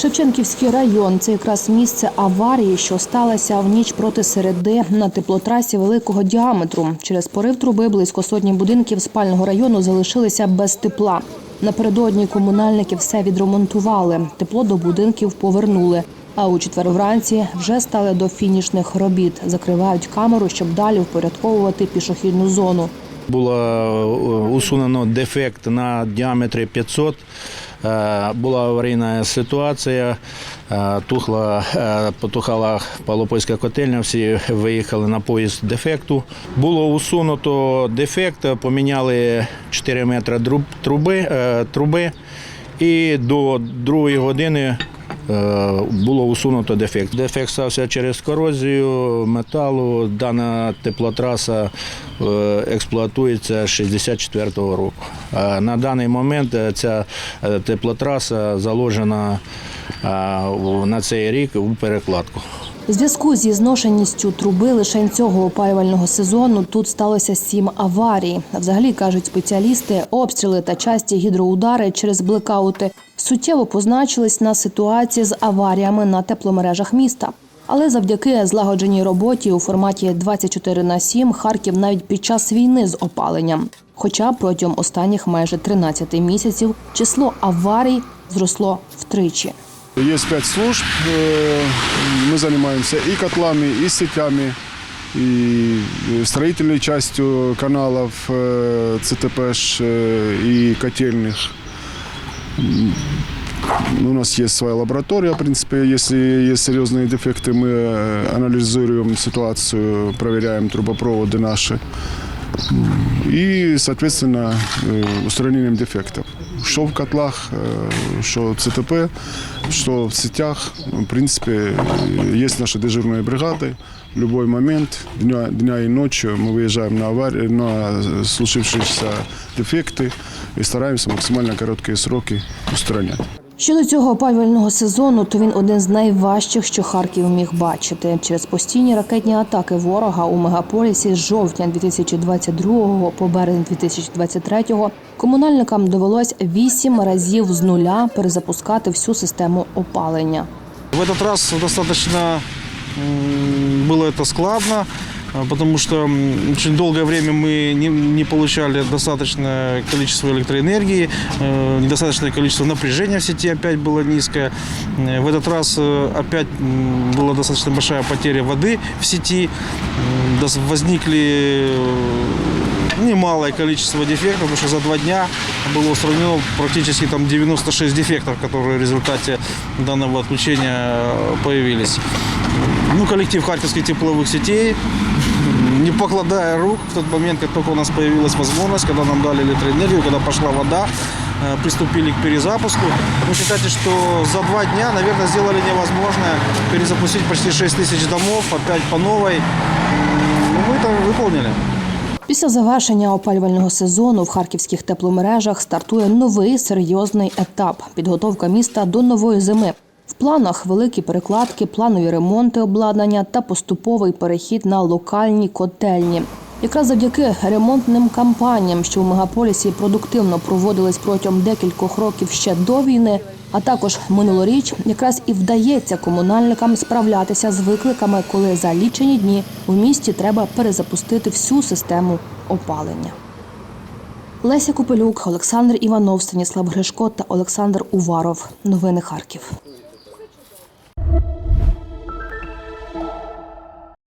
Шевченківський район це якраз місце аварії, що сталося в ніч проти середи на теплотрасі великого діаметру. Через порив труби близько сотні будинків спального району залишилися без тепла. Напередодні комунальники все відремонтували. Тепло до будинків повернули. А у четвер вранці вже стали до фінішних робіт. Закривають камеру, щоб далі впорядковувати пішохідну зону. Було е, усунено дефект на діаметрі 500. Е, Була аварійна ситуація, е, тухла, е, потухала Павлопольська котельня, всі виїхали на поїзд дефекту. Було усунуто дефект, поміняли 4 метри труби, труби. І до другої години було усунуто дефект. Дефект стався через корозію металу. Дана теплотраса е, експлуатується з 64-го року. Е, На даний момент е, ця е, теплотраса заложена е, на цей рік у перекладку. У зв'язку зі зношеністю труби лише цього опалювального сезону тут сталося сім аварій. Взагалі кажуть спеціалісти, обстріли та часті гідроудари через блекаути суттєво позначились на ситуації з аваріями на тепломережах міста. Але завдяки злагодженій роботі у форматі 24 на 7 Харків навіть під час війни з опаленням. Хоча протягом останніх майже 13 місяців число аварій зросло втричі. Есть пять служб. э, Мы занимаемся и котлами, и сетями, и строительной частью каналов э, ЦТПш э, и котельных. М, У нас есть своя лаборатория, в принципе, если есть серьезные дефекты, мы э, анализируем ситуацию, проверяем трубопроводы наши. И, соответственно, э, устранением дефектов. Что в котлах, э, что в ЦТП, что в сетях. В принципе, э, есть наши дежурные бригады. В любой момент, дня, дня и ночью, мы выезжаем на, аварии, на случившиеся дефекты и стараемся максимально короткие сроки устранять. Щодо цього опалювального сезону, то він один з найважчих, що Харків міг бачити. Через постійні ракетні атаки ворога у мегаполісі з жовтня 2022 по березень 2023 комунальникам довелось вісім разів з нуля перезапускати всю систему опалення. В этот раз достаточно м, было это складно, а, Потому что очень долгое время мы не, не получали достаточное количество электроэнергии, э, недостаточное количество напряжения в сети опять было низкое. Э, В этот раз э, опять была достаточно большая потеря воды в сети, возникли немалое количество дефектов, потому что за два дня было устранено практически там 96 дефектов, которые в результате данного отключения появились. Ну, коллектив Харьковских тепловых сетей, не покладая рук, в тот момент, как только у нас появилась возможность, когда нам дали электроэнергию, когда пошла вода, э, приступили к перезапуску. Вы считаете, что за два дня, наверное, сделали невозможное перезапустить почти 6 тысяч домов, опять по новой. М, Ну, мы это выполнили. Після завершення опалювального сезону в харківських тепломережах стартує новий серйозний етап підготовка міста до нової зими. В планах великі перекладки, планові ремонти обладнання та поступовий перехід на локальні котельні. Якраз завдяки ремонтним кампаніям, що в мегаполісі продуктивно проводились протягом декількох років ще до війни, а також минулоріч, якраз і вдається комунальникам справлятися з викликами, коли за лічені дні у місті треба перезапустити всю систему опалення. Леся Купелюк, Олександр Іванов, Станіслав Гришко та Олександр Уваров. Новини Харків.